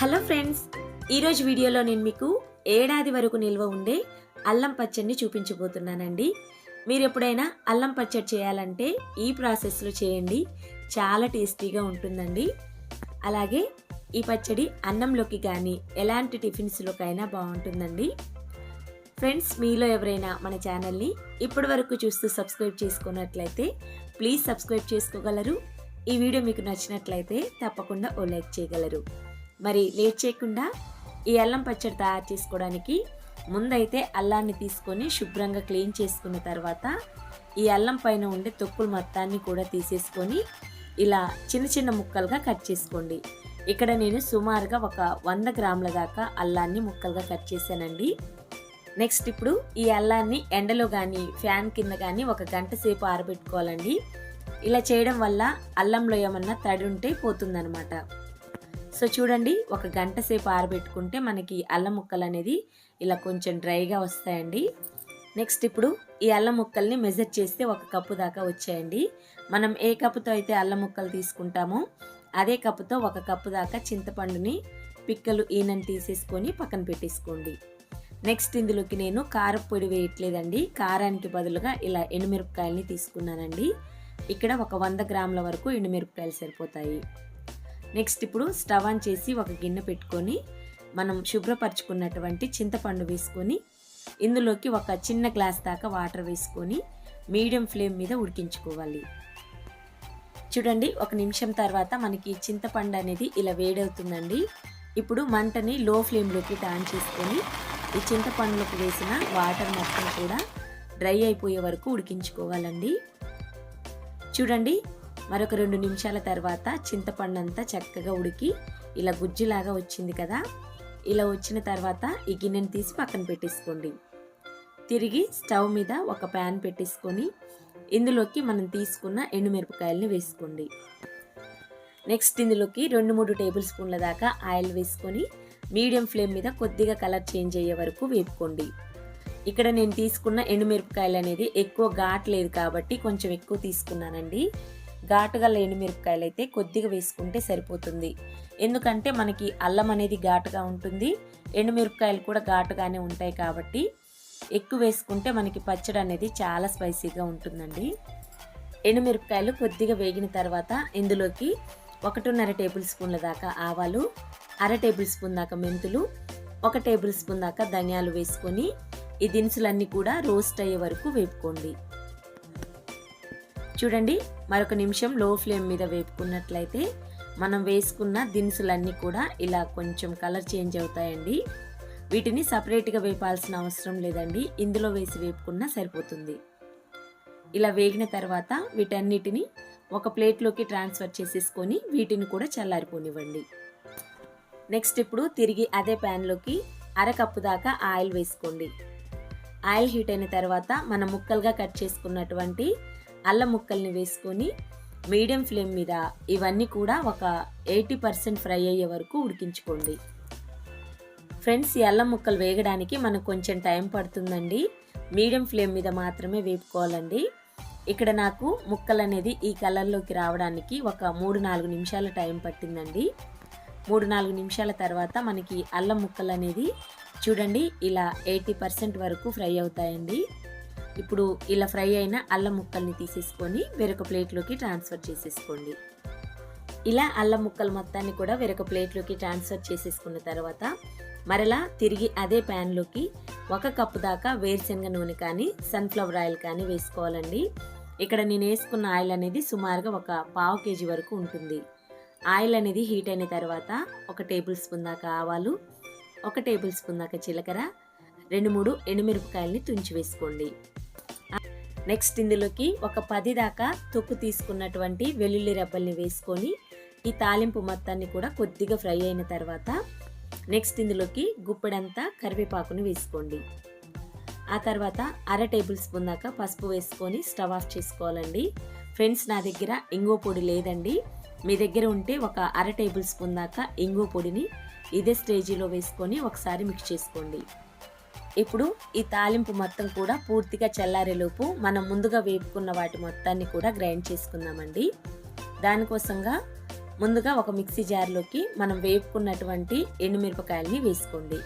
Hello friends ఈరోజు వీడియోలో నేను మీకు ఏడాది వరకు నిల్వ ఉండే అల్లం పచ్చడిని చూపించబోతున్నానండి. మీరు ఎప్పుడైనా అల్లం పచ్చడి చేయాలంటే ఈ ప్రాసెస్లో చేయండి. చాలా టేస్టీగా ఉంటుందండి. అలాగే ఈ పచ్చడి అన్నంలోకి కానీ ఎలాంటి టిఫిన్స్లోకైనా బాగుంటుందండి. ఫ్రెండ్స్ మీలో ఎవరైనా మన ఛానల్ని ఇప్పటి వరకు చూస్తూ సబ్స్క్రైబ్ చేసుకున్నట్లయితే ప్లీజ్ సబ్స్క్రైబ్ చేసుకోగలరు. ఈ వీడియో మీకు నచ్చినట్లయితే తప్పకుండా ఓ లైక్ చేయగలరు. మరి లేట్ చేయకుండా ఈ అల్లం పచ్చడి తయారు చేసుకోవడానికి ముందైతే అల్లాన్ని తీసుకొని శుభ్రంగా క్లీన్ చేసుకున్న తర్వాత ఈ అల్లం పైన ఉండే తొక్కులు మొత్తాన్ని కూడా తీసేసుకొని ఇలా చిన్న చిన్న ముక్కలుగా కట్ చేసుకోండి. ఇక్కడ నేను సుమారుగా ఒక వంద గ్రాముల దాకా అల్లాన్ని ముక్కలుగా కట్ చేశానండి. నెక్స్ట్ ఇప్పుడు ఈ అల్లాన్ని ఎండలో కానీ ఫ్యాన్ కింద కానీ ఒక గంట సేపు ఆరబెట్టుకోవాలండి. ఇలా చేయడం వల్ల అల్లంలో ఏమన్నా తడి ఉంటే పోతుందనమాట సో చూడండి ఒక గంట సేపు ఆరబెట్టుకుంటే మనకి అల్లం ముక్కలు అనేది ఇలా కొంచెం డ్రైగా వస్తాయండి. నెక్స్ట్ ఇప్పుడు ఈ అల్లం ముక్కల్ని మెజర్ చేస్తే ఒక కప్పు దాకా వచ్చాయండి. మనం ఏ కప్పుతో అయితే అల్లం ముక్కలు తీసుకుంటామో అదే కప్పుతో ఒక కప్పు దాకా చింతపండుని పిక్కలు ఈనని తీసేసుకొని పక్కన పెట్టేసుకోండి. నెక్స్ట్ ఇందులోకి నేను కారపొడి వేయట్లేదండి. కారానికి బదులుగా ఇలా ఎండుమిరపకాయలని తీసుకున్నానండి. ఇక్కడ ఒక వంద గ్రాముల వరకు ఎండుమిరపకాయలు సరిపోతాయి. నెక్స్ట్ ఇప్పుడు స్టవ్ ఆన్ చేసి ఒక గిన్నె పెట్టుకొని మనం శుభ్రపరచుకున్నటువంటి చింతపండు వేసుకొని ఇందులోకి ఒక చిన్న గ్లాస్ దాకా వాటర్ వేసుకొని మీడియం ఫ్లేమ్ మీద ఉడికించుకోవాలి. చూడండి ఒక నిమిషం తర్వాత మనకి చింతపండు అనేది ఇలా వేడవుతుందండి. ఇప్పుడు మంటని లో ఫ్లేమ్లోకి టాన్ చేసుకొని ఈ చింతపండులోకి వేసిన వాటర్ మొత్తం కూడా డ్రై అయిపోయే వరకు ఉడికించుకోవాలండి. చూడండి మరొక రెండు నిమిషాల తర్వాత చింతపండు అంతా చక్కగా ఉడికి ఇలా గుజ్జులాగా వచ్చింది కదా? ఇలా వచ్చిన తర్వాత ఈ గిన్నెను తీసి పక్కన పెట్టేసుకోండి. తిరిగి స్టవ్ మీద ఒక ప్యాన్ పెట్టేసుకొని ఇందులోకి మనం తీసుకున్న ఎండుమిరపకాయలని వేసుకోండి. నెక్స్ట్ ఇందులోకి రెండు మూడు టేబుల్ స్పూన్ల దాకా ఆయిల్ వేసుకొని మీడియం ఫ్లేమ్ మీద కొద్దిగా కలర్ చేంజ్ అయ్యే వరకు వేపుకోండి. ఇక్కడ నేను తీసుకున్న ఎండుమిరపకాయలు అనేది ఎక్కువ ఘాట్ లేదు కాబట్టి కొంచెం ఎక్కువ తీసుకున్నానండి. ఘాటుగా లేని మిరపకాయలు అయితే కొద్దిగా వేసుకుంటే సరిపోతుంది. ఎందుకంటే మనకి అల్లం అనేది ఘాటుగా ఉంటుంది. ఎండుమిరపకాయలు కూడా ఘాటుగానే ఉంటాయి కాబట్టి ఎక్కువ వేసుకుంటే మనకి పచ్చడి అనేది చాలా స్పైసీగా ఉంటుందండి. ఎండుమిరపకాయలు కొద్దిగా వేగిన తర్వాత ఇందులోకి ఒకటిన్నర టేబుల్ స్పూన్ల దాకా ఆవాలు అర టేబుల్ స్పూన్ దాకా మెంతులు ఒక టేబుల్ స్పూన్ దాకా ధనియాలు వేసుకొని ఈ దినుసులన్నీ కూడా రోస్ట్ అయ్యే వరకు వేపుకోండి. చూడండి మరొక నిమిషం లో ఫ్లేమ్ మీద వేపుకున్నట్లయితే మనం వేసుకున్న దినుసులన్నీ కూడా ఇలా కొంచెం కలర్ చేంజ్ అవుతాయండి. వీటిని సపరేట్గా వేపాల్సిన అవసరం లేదండి. ఇందులో వేసి వేపుకున్నా సరిపోతుంది. ఇలా వేగిన తర్వాత వీటన్నిటిని ఒక ప్లేట్లోకి ట్రాన్స్ఫర్ చేసేసుకొని వీటిని కూడా చల్లారిపోనివ్వండి. నెక్స్ట్ ఇప్పుడు తిరిగి అదే ప్యాన్లోకి అరకప్పు దాకా ఆయిల్ వేసుకోండి. ఆయిల్ హీట్ అయిన తర్వాత మనం ముక్కలుగా కట్ చేసుకున్నటువంటి అల్లం ముక్కల్ని వేసుకొని మీడియం ఫ్లేమ్ మీద ఇవన్నీ కూడా ఒక ఎయిటీ పర్సెంట్ ఫ్రై అయ్యే వరకు ఉడికించుకోండి. ఫ్రెండ్స్ ఈ అల్లం ముక్కలు వేగడానికి మనకు కొంచెం టైం పడుతుందండి. మీడియం ఫ్లేమ్ మీద మాత్రమే వేపుకోవాలండి. ఇక్కడ నాకు ముక్కలు అనేది ఈ కలర్లోకి రావడానికి ఒక మూడు నాలుగు నిమిషాల టైం పట్టిందండి. మూడు నాలుగు నిమిషాల తర్వాత మనకి అల్లం ముక్కలు అనేది చూడండి ఇలా ఎయిటీ పర్సెంట్ వరకు ఫ్రై అవుతాయండి. ఇప్పుడు ఇలా ఫ్రై అయిన అల్లం ముక్కల్ని తీసేసుకొని వేరొక ప్లేట్లోకి ట్రాన్స్ఫర్ చేసేసుకోండి. ఇలా అల్లం ముక్కలు మొత్తాన్ని కూడా వేరొక ప్లేట్లోకి ట్రాన్స్ఫర్ చేసేసుకున్న తర్వాత మరలా తిరిగి అదే ప్యాన్లోకి ఒక కప్పు దాకా వేరుశనగ నూనె కానీ సన్ఫ్లవర్ ఆయిల్ కానీ వేసుకోవాలండి. ఇక్కడ నేను వేసుకున్న ఆయిల్ అనేది సుమారుగా ఒక పావు కేజీ వరకు ఉంటుంది. ఆయిల్ అనేది హీట్ అయిన తర్వాత ఒక టేబుల్ స్పూన్ దాకా ఆవాలు ఒక టేబుల్ స్పూన్ దాకా జీలకర్ర రెండు మూడు ఎండుమిరపకాయలని తుంచి వేసుకోండి. నెక్స్ట్ ఇందులోకి ఒక పది దాకా తొక్కు తీసుకున్నటువంటి వెల్లుల్లి రెబ్బల్ని వేసుకొని ఈ తాలింపు మొత్తాన్ని కూడా కొద్దిగా ఫ్రై అయిన తర్వాత నెక్స్ట్ ఇందులోకి గుప్పెడంతా కరివేపాకుని వేసుకోండి. ఆ తర్వాత అర టేబుల్ స్పూన్ దాకా పసుపు వేసుకొని స్టవ్ ఆఫ్ చేసుకోవాలండి. ఫ్రెండ్స్ నా దగ్గర ఇంగో పొడి లేదండి. మీ దగ్గర ఉంటే ఒక అర టేబుల్ స్పూన్ దాకా ఇంగో పొడిని ఇదే స్టేజీలో వేసుకొని ఒకసారి మిక్స్ చేసుకోండి. ఇప్పుడు ఈ తాలింపు మొత్తం కూడా పూర్తిగా చల్లారేలోపు మనం ముందుగా వేపుకున్న వాటి మొత్తాన్ని కూడా గ్రైండ్ చేసుకుందామండి. దానికోసంగా ముందుగా ఒక మిక్సీ జార్లోకి మనం వేపుకున్నటువంటి ఎండుమిరపకాయల్ని వేసుకోండి.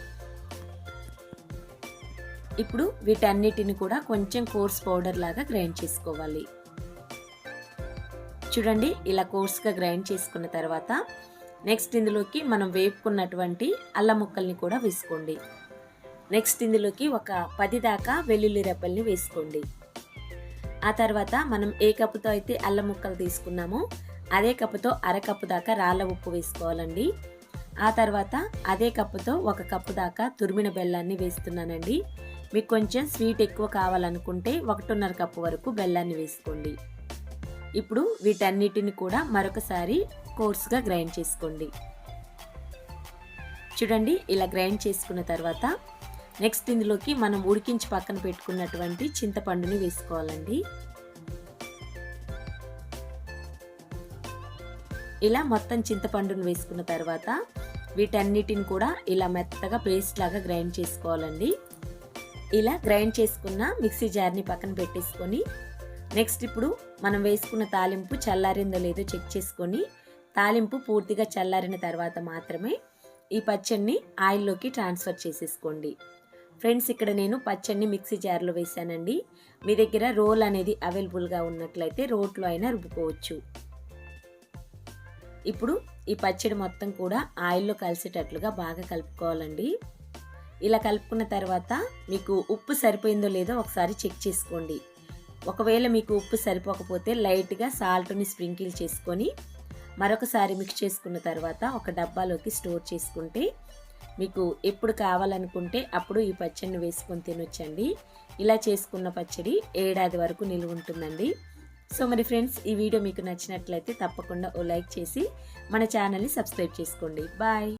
ఇప్పుడు వీటన్నిటిని కూడా కొంచెం కోర్స్ పౌడర్ లాగా గ్రైండ్ చేసుకోవాలి. చూడండి ఇలా కోర్స్గా గ్రైండ్ చేసుకున్న తర్వాత నెక్స్ట్ ఇందులోకి మనం వేపుకున్నటువంటి అల్లం ముక్కల్ని కూడా వేసుకోండి. నెక్స్ట్ ఇందులోకి ఒక పది దాకా వెల్లుల్లి రెప్పల్ని వేసుకోండి. ఆ తర్వాత మనం ఏ కప్పుతో అయితే అల్లం ముక్కలు తీసుకున్నామో అదే కప్పుతో అరకప్పు దాకా రాళ్ళ ఉప్పు వేసుకోవాలండి. ఆ తర్వాత అదే కప్పుతో ఒక కప్పు దాకా తురిమిన బెల్లాన్ని వేస్తున్నానండి. మీకు కొంచెం స్వీట్ ఎక్కువ కావాలనుకుంటే ఒకటిన్నర కప్పు వరకు బెల్లాన్ని వేసుకోండి. ఇప్పుడు వీటన్నిటిని కూడా మరొకసారి కోర్స్గా గ్రైండ్ చేసుకోండి. చూడండి ఇలా గ్రైండ్ చేసుకున్న తర్వాత నెక్స్ట్ ఇందులోకి మనం ఉడికించి పక్కన పెట్టుకున్నటువంటి చింతపండుని వేసుకోవాలండి. ఇలా మొత్తం చింతపండును వేసుకున్న తర్వాత వీటన్నిటిని కూడా ఇలా మెత్తగా పేస్ట్ లాగా గ్రైండ్ చేసుకోవాలండి. ఇలా గ్రైండ్ చేసుకున్న మిక్సీ జార్ని పక్కన పెట్టేసుకొని నెక్స్ట్ ఇప్పుడు మనం వేసుకున్న తాలింపు చల్లారిందో లేదో చెక్ చేసుకొని తాలింపు పూర్తిగా చల్లారిన తర్వాత మాత్రమే ఈ పచ్చడిని ఆయిల్లోకి ట్రాన్స్ఫర్ చేసేసుకోండి. ఫ్రెండ్స్ ఇక్కడ నేను పచ్చడిని మిక్సీ జార్లో వేసానండి మీ దగ్గర రోల్ అనేది అవైలబుల్గా ఉన్నట్లయితే రోట్లో అయినా రుబ్బుకోవచ్చు. ఇప్పుడు ఈ పచ్చడి మొత్తం కూడా ఆయిల్లో కలిసేటట్లుగా బాగా కలుపుకోవాలండి. ఇలా కలుపుకున్న తర్వాత మీకు ఉప్పు సరిపోయిందో లేదో ఒకసారి చెక్ చేసుకోండి. ఒకవేళ మీకు ఉప్పు సరిపోకపోతే లైట్గా సాల్ట్ని స్ప్రింకిల్ చేసుకొని మరొకసారి మిక్స్ చేసుకున్న తర్వాత ఒక డబ్బాలోకి స్టోర్ చేసుకుంటే మీకు ఎప్పుడు కావాలనుకుంటే అప్పుడు ఈ పచ్చడిని వేసుకొని తినొచ్చండి. ఇలా చేసుకున్న పచ్చడి ఏడాది వరకు నిలువ ఉంటుందండి. సో మరి ఫ్రెండ్స్ ఈ వీడియో మీకు నచ్చినట్లయితే తప్పకుండా ఓ లైక్ చేసి మన ఛానల్ని సబ్స్క్రైబ్ చేసుకోండి. బాయ్!